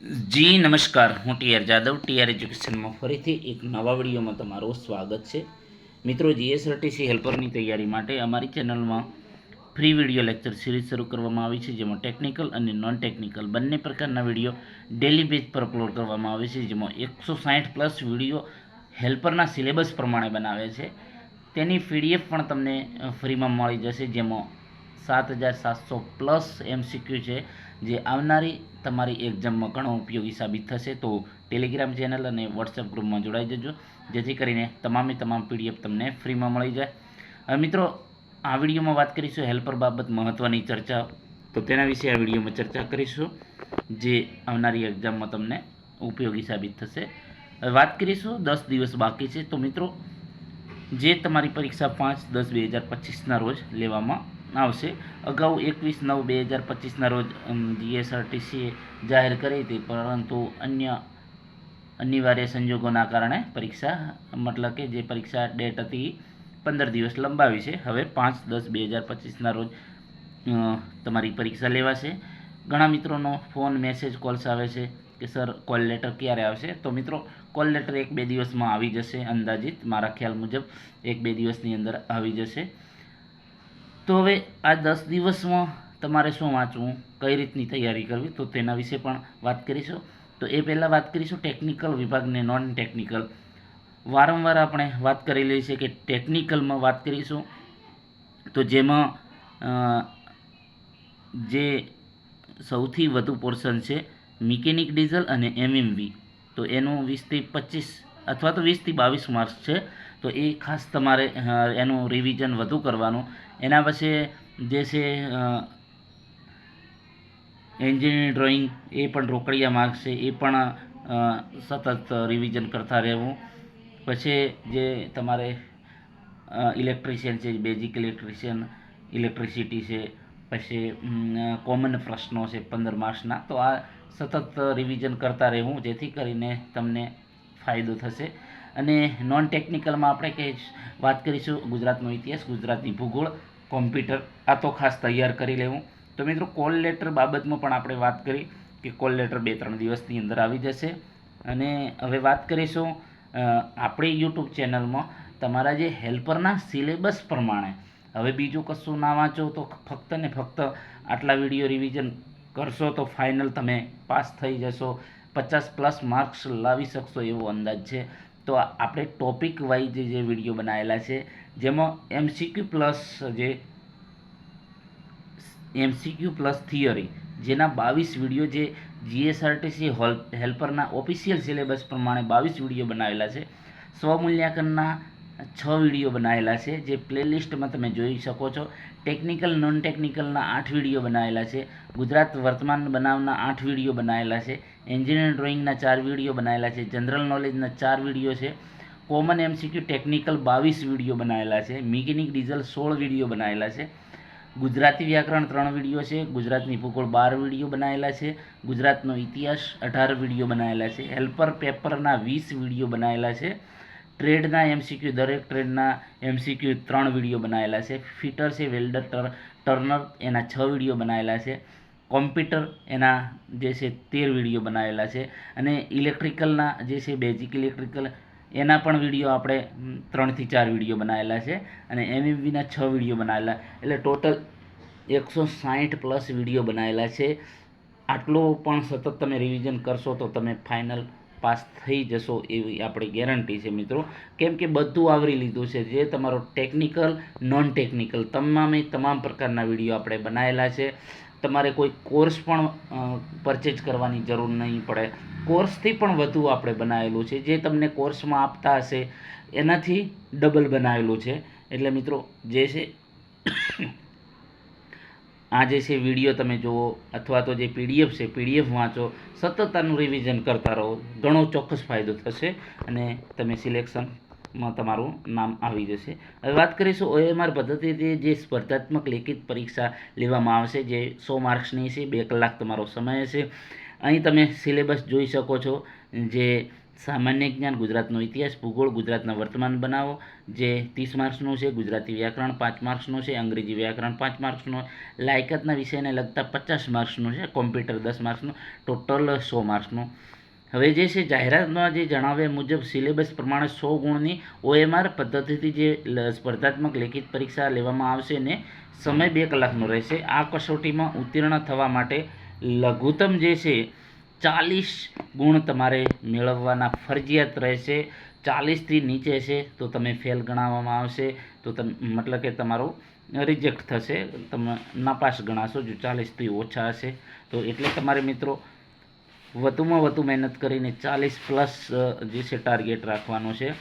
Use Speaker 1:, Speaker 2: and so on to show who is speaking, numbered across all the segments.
Speaker 1: જી, નમસ્કાર. હું TR Jadav TR એજ્યુકેશનમાં ફરીથી એક નવા વિડીયોમાં તમારું સ્વાગત છે. મિત્રો, જીએસઆરટીસી હેલ્પરની તૈયારી માટે અમારી ચેનલમાં ફ્રી વીડિયો લેક્ચર સિરીઝ શરૂ કરવામાં આવી છે, જેમાં ટેકનિકલ અને નોન ટેકનિકલ બંને પ્રકારના વીડિયો ડેલી બેઝ પર અપલોડ કરવામાં આવે છે, જેમાં એકસો સાઠ પ્લસ વીડિયો હેલ્પરના સિલેબસ પ્રમાણે બનાવે છે. તેની પીડીએફ પણ તમને ફ્રીમાં મળી જશે, જેમાં સાત હજાર સાતસો પ્લસ એમસીક્યુ છે. જે આવનારી તમારી એક્ઝામમાં ઘણો ઉપયોગી સાબિત થશે તો ટેલિગ્રામ ચેનલ અને વોટ્સએપ ગ્રુપમાં જોડાઈ જજો. જેથી કરીને તમામે તમામ પીડીએફ તમને ફ્રીમાં મળી જાય. મિત્રો, આ વિડીયોમાં વાત કરીશું હેલ્પર બાબત મહત્ત્વની ચર્ચા. તો તેના વિશે આ વિડીયોમાં ચર્ચા કરીશું. જે આવનારી એક્ઝામમાં તમને ઉપયોગી સાબિત થશે. વાત કરીશું દસ દિવસ બાકી છે. તો મિત્રો, જે તમારી પરીક્ષા પાંચ દસ બે હજાર પચીસના રોજ લેવામાં આવશે. અગાઉ એકવીસ નવ બે હજાર પચીસના રોજ જીએસઆરટીસીએ જાહેર કરી હતી, પરંતુ અન્ય અનિવાર્ય સંજોગોના કારણે પરીક્ષા, મતલબ કે જે પરીક્ષા ડેટ હતી પંદર દિવસ લંબાવી છે. હવે પાંચ દસ બે હજાર પચીસના રોજ તમારી પરીક્ષા લેવાશે. ઘણા મિત્રોનો ફોન, મેસેજ, કોલ્સ આવે છે કે, સર, કોલ લેટર ક્યારે આવશે? તો મિત્રો, કોલ લેટર એક બે દિવસમાં આવી જશે અંદાજિત. મારા ખ્યાલ મુજબ એક બે દિવસની અંદર આવી જશે. તો હવે આ દસ દિવસમાં તમારે શું વાંચવું? કઈ રીતની તૈયારી કરવી? તો તેના વિશે પણ વાત કરીશું. તો એ પહેલાં વાત કરીશું ટેકનિકલ વિભાગને નોન ટેકનિકલ વારંવાર આપણે વાત કરેલી છે કે ટેકનિકલમાં વાત કરીશું. તો જેમાં જે સૌથી વધુ પોર્શન છે મિકેનિક ડીઝલ અને એમએમવી. તો એનું વીસથી પચીસ અથવા તો વીસથી બાવીસ માર્ક્સ છે. તો એ ખાસ તમારે એનું રિવિઝન વધુ કરવાનું. એના પછી જે છે એન્જિનિયરિંગ ડ્રોઈંગ એ પણ રોકડિયા માર્ક્સ છે, એ પણ સતત રિવિઝન કરતા રહેવું. પછી જે તમારે ઇલેક્ટ્રિશિયન છે બેઝિક ઇલેક્ટ્રિશિયન ઇલેક્ટ્રિસિટી છે, પછી કોમન પ્રશ્નો છે પંદર માર્ક્સના. તો આ સતત રિવિઝન કરતા રહેવું, જેથી કરીને તમને ફાયદો થશે. અને નોન ટેકનિકલમાં આપણે કે વાત કરીશું. ગુજરાતનો ઇતિહાસ, ગુજરાતની ભૂગોળ, કોમ્પ્યુટર, આ તો ખાસ તૈયાર કરી લેવું. તો મિત્રો, કોલ લેટર બાબતમાં પણ આપણે વાત કરી કે કોલ લેટર બે ત્રણ દિવસની અંદર આવી જશે. અને હવે વાત કરીશું આપણી યુટ્યુબ ચેનલમાં તમારા જે હેલ્પરના સિલેબસ પ્રમાણે. હવે બીજું કશું ના વાંચો તો ફક્ત ને ફક્ત આટલા વીડિયો રિવિઝન કરશો તો ફાઇનલ તમે પાસ થઈ જશો. પચાસ પ્લસ માર્ક્સ લાવી શકશો એવો અંદાજ છે. તો આપણે ટોપિક વાઇઝ જે વીડિયો બનાવેલા છે, જેમાં એમસીક્યુ પ્લસ જે એમસીક્યુ પ્લસ થિયરી જેના બાવીસ વીડિયો જે જીએસઆરટીસી હોલ હેલ્પરના ઓફિશિયલ સિલેબસ પ્રમાણે બાવીસ વીડિયો બનાવેલા છે. સ્વમૂલ્યાંકનના છ વીડિયો બનાવેલા છે, જે પ્લેલિસ્ટમાં તમે જોઈ શકો છો. ટેકનિકલ નોન ટેકનિકલના આઠ વીડિયો બનાવેલા છે. ગુજરાત વર્તમાન બનાવના આઠ વીડિયો બનાવેલા છે. એન્જિનિયર ડ્રોઈંગના ચાર વીડિયો બનાવેલા છે. જનરલ નોલેજના ચાર વીડિયો છે. કોમન એમસીક્યુ ટેકનિકલ બાવીસ વીડિયો બનાવેલા છે. મિકેનિક ડીઝલ સોળ વીડિયો બનાવેલા છે. ગુજરાતી વ્યાકરણ ત્રણ વીડિયો છે. ગુજરાતની ભૂગોળ બાર વીડિયો બનાવેલા છે. ગુજરાતનો ઇતિહાસ અઢાર વીડિયો બનાવેલા છે. હેલ્પર પેપરના વીસ વીડિયો બનાવેલા છે. ટ્રેડના એમસીક્યુ દરેક ટ્રેડના એમસીક્યુ ત્રણ વીડિયો બનાવેલા છે. ફિટર છે, વેલ્ડર ટર, ટર્નર, એના છ વીડિયો બનાવેલા છે. કોમ્પ્યુટર, એના જે છે તેર વીડિયો બનાવેલા છે. અને ઇલેક્ટ્રિકલના જે છે બેઝિક ઇલેક્ટ્રિકલ, એના પણ વીડિયો આપણે ત્રણથી ચાર વીડિયો બનાવેલા છે. અને એમએમવીના છ વીડિયો બનાવેલા એટલે ટોટલ એકસો સાહીઠ પ્લસ વીડિયો બનાવેલા છે. આટલો પણ સતત તમે રિવિઝન કરશો તો તમે ફાઇનલ પાસ થઈ જશો એવી આપણી ગેરંટી છે મિત્રો. કેમ કે બધું આવરી લીધું છે જે તમારો ટેકનિકલ નોન ટેકનિકલ તમામે તમામ પ્રકારના વીડિયો આપણે બનાવેલા છે. તમારે કોઈ કોર્સ પણ પરચેજ કરવાની જરૂર નહીં પડે. કોર્સથી પણ વધુ આપણે બનાવેલું છે. જે તમને કોર્સમાં આપતા હશે, એનાથી ડબલ બનાવેલું છે. એટલે મિત્રો, જે છે આ જે છે વીડિયો તમે જુઓ, અથવા તો જે પીડીએફ છે, પીડીએફ વાંચો, સતત આનું રિવિઝન કરતા રહો. ઘણો ચોક્કસ ફાયદો થશે અને તમે સિલેક્શનમાં તમારું નામ આવી જશે. હવે વાત કરીશું ઓએમઆર પદ્ધતિથી જે સ્પર્ધાત્મક લેખિત પરીક્ષા લેવામાં આવશે, જે સો માર્ક્સની છે, બે કલાક તમારો સમય હશે અહીં તમે સિલેબસ જોઈ શકો છો, જે સામાન્ય જ્ઞાન ગુજરાતનો ઇતિહાસ, ભૂગોળ ગુજરાતના વર્તમાન બનાવો, જે ત્રીસ માર્ક્સનું છે, ગુજરાતી વ્યાકરણ પાંચ માર્ક્સનું છે, અંગ્રેજી વ્યાકરણ પાંચ માર્ક્સનું, લાયકાતના વિષયને લગતા પચાસ માર્ક્સનું છે, કોમ્પ્યુટર દસ માર્ક્સનું, ટોટલ સો માર્ક્સનું. હવે જે છે જાહેરાતમાં જે જણાવ્યા મુજબ, સિલેબસ પ્રમાણે સો ગુણની ઓએમઆર પદ્ધતિથી જે સ્પર્ધાત્મક લેખિત પરીક્ષા લેવામાં આવશે ને સમય બે કલાકનો રહેશે, આ કસોટીમાં ઉત્તીર્ણ થવા માટે લઘુત્તમ જે છે ચાલીસ ગુણ તમારે મેળવવાના ફરજિયાત રહેશે. ચાલીસથી નીચે છે તો તમે ફેલ ગણાવવામાં આવશે. તો તમે, મતલબ કે તમારું રિજેક્ટ થશે. તમે નાપાસ ગણાશો જો ચાલીસથી ઓછા હશે. તો એટલે તમારે મિત્રો વધુમાં વધુ મહેનત કરીને ચાલીસ પ્લસ જે છે ટાર્ગેટ રાખવાનો છે.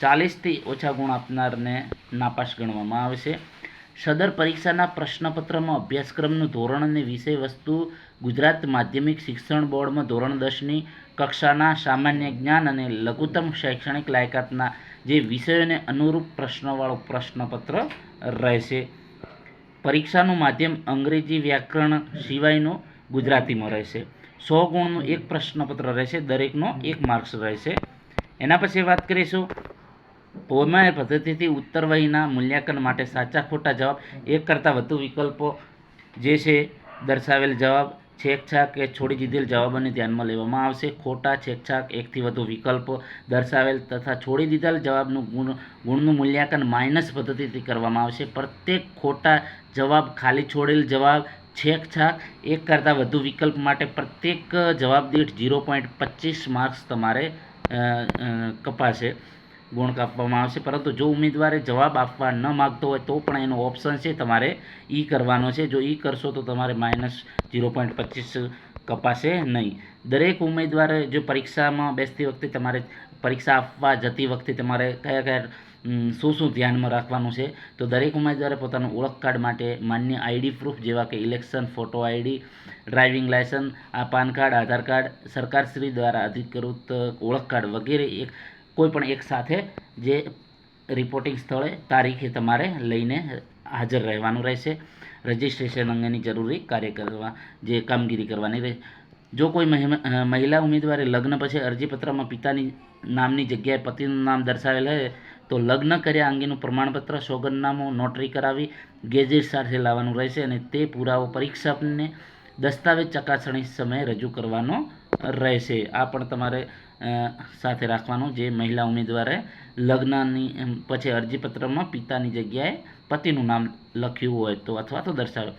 Speaker 1: ચાલીસથી ઓછા ગુણ આપનારને નાપાસ ગણવામાં આવશે. સદર પરીક્ષાના પ્રશ્નપત્રમાં અભ્યાસક્રમનું ધોરણ અને વિષય વસ્તુ ગુજરાત માધ્યમિક શિક્ષણ બોર્ડમાં ધોરણ દસની કક્ષાના સામાન્ય જ્ઞાન અને લઘુત્તમ શૈક્ષણિક લાયકાતના જે વિષયોને અનુરૂપ પ્રશ્નવાળું પ્રશ્નપત્ર રહેશે. પરીક્ષાનું માધ્યમ અંગ્રેજી વ્યાકરણ સિવાયનું ગુજરાતીમાં રહેશે. સો ગુણનું એક પ્રશ્નપત્ર રહેશે, દરેકનો એક માર્ક્સ રહેશે. એના પછી વાત કરીશું ઓમાય પદ્ધતિથી ઉત્તરવહીના મૂલ્યાંકન માટે સાચા ખોટા જવાબ, એક કરતાં વધુ વિકલ્પો જે છે, દર્શાવેલ જવાબ, છેકછાક કે છોડી દીધેલ જવાબોને ધ્યાનમાં લેવામાં આવશે. ખોટા, છેકછાક, એકથી વધુ વિકલ્પો દર્શાવેલ તથા છોડી દીધેલ જવાબનું ગુણ, ગુણનું મૂલ્યાંકન માઇનસ પદ્ધતિથી કરવામાં આવશે. પ્રત્યેક ખોટા જવાબ ખાલી છોડેલ જવાબ, છેકછાક, એક કરતાં વધુ વિકલ્પ માટે પ્રત્યેક જવાબ દીઠ ઝીરો પોઈન્ટ પચીસ માર્ક્સ તમારે કપાશે. ગુણ કાપવામાં આવશે. પરંતુ જો ઉમેદવારે જવાબ આપવા ન માગતો હોય તો પણ એનો ઓપ્શન છે તમારે ઈ કરવાનો છે. જો ઈ કરશો તો તમારે માઇનસ ઝીરો પોઈન્ટ પચીસ કપાશે નહીં. દરેક ઉમેદવારે જો પરીક્ષામાં બેસતી વખતે તમારે પરીક્ષા આપવા જતી વખતે તમારે કયા કયા શું શું ધ્યાનમાં રાખવાનું છે? તો દરેક ઉમેદવારે પોતાનું ઓળખ કાર્ડ માટે માન્ય આઈડી પ્રૂફ જેવા કે election photo ID driving licence આ પાન કાર્ડ, આધાર કાર્ડ સરકારશ્રી દ્વારા અધિકૃત ઓળખ કાર્ડ વગેરે એક કોઈ પણ એક સાથે જે રિપોર્ટિંગ સ્થળે તારીખે તમારે લઈને હાજર રહેવાનું રહેશે. રજિસ્ટ્રેશન અંગેની જરૂરી કાર્ય કરવા જે કામગીરી કરવાની રહે. જો કોઈ મહિલા ઉમેદવારે લગ્ન પછી અરજીપત્રમાં પિતાની નામની જગ્યાએ પતિનું નામ દર્શાવેલ હોય તો લગ્ન કર્યા અંગેનું પ્રમાણપત્ર, સોગંદનામું નોટરી કરાવી ગેજેટ સાથે લાવવાનું રહેશે અને તે પુરાવો પરીક્ષકને દસ્તાવેજ ચકાસણી સમયે રજૂ કરવાનો રહેશે. આ પણ તમારે સાથે રાખવાનું જે મહિલા ઉમેદવારે લગ્નની પછી અરજીપત્રમાં પિતાની જગ્યાએ પતિનું નામ લખ્યું હોય તો અથવા તો દર્શાવે.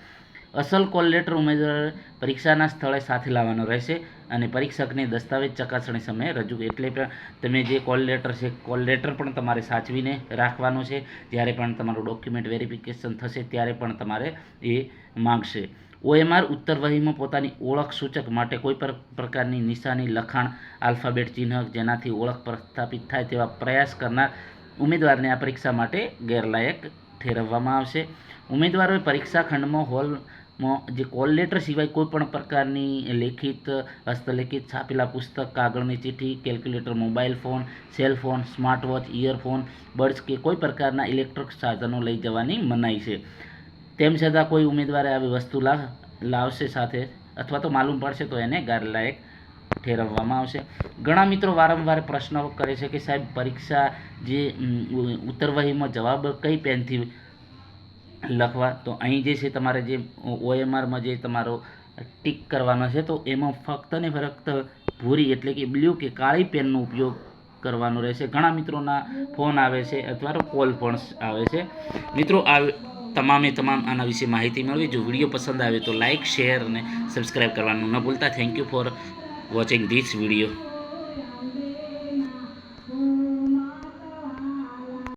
Speaker 1: અસલ કોલ લેટર ઉમેદવારે પરીક્ષાના સ્થળે સાથે લાવવાનો રહેશે અને પરીક્ષકને દસ્તાવેજ ચકાસણી સમયે રજૂ એટલે પણ તમે જે કોલ લેટર છે, કોલ લેટર પણ તમારે સાચવીને રાખવાનું છે. જ્યારે પણ તમારું ડોક્યુમેન્ટ વેરિફિકેશન થશે, ત્યારે પણ તમારે એ માગશે. ઓએમઆર ઉત્તરવહીમાં પોતાની ઓળખ સૂચક માટે કોઈ પણ પ્રકારની નિશાની, લખાણ, આલ્ફાબેટ ચિહ્ન જેનાથી ઓળખ પ્રસ્થાપિત થાય તેવા પ્રયાસ કરનાર ઉમેદવારને આ પરીક્ષા માટે ગેરલાયક ઠેરવવામાં આવશે. ઉમેદવારોએ પરીક્ષા ખંડમાં, હોલમાં, જે કોલ લેટર સિવાય કોઈ પણ પ્રકારની લેખિત, હસ્તલેખિત, છાપેલા પુસ્તક, કાગળની ચિઠ્ઠી, calculator, mobile phone, cell phone, smart watch, earphone, buds કે કોઈ પ્રકારના ઇલેક્ટ્રિક સાધનો લઈ જવાની મનાઈ છે. તેમ છતાં કોઈ ઉમેદવારે આવી વસ્તુ લા, લાવશે સાથે અથવા તો માલુમ પડશે તો એને ગેરલાયક ઠેરવવામાં આવશે. ઘણા મિત્રો વારંવાર પ્રશ્નો કરે છે કે સાહેબ, પરીક્ષા જે ઉત્તરવહીમાં જવાબ કઈ પેનથી લખવા? તો અહીં જે છે તમારે જે ઓએમઆરમાં જે તમારો ટીક કરવાનો છે, તો એમાં ફક્ત ને ફક્ત ભૂરી એટલે કે બ્લુ કે કાળી પેનનો ઉપયોગ કરવાનો રહેશે. ઘણા મિત્રોના ફોન આવે છે અથવા તો કોલ પણ આવે છે. મિત્રો, આ તમામે તમામ આના વિશે માહિતી મેળવી. જો વીડિયો પસંદ આવે તો લાઇક શેર અને સબસ્ક્રાઈબ કરવાનું ન ભૂલતા. Thank you for watching this video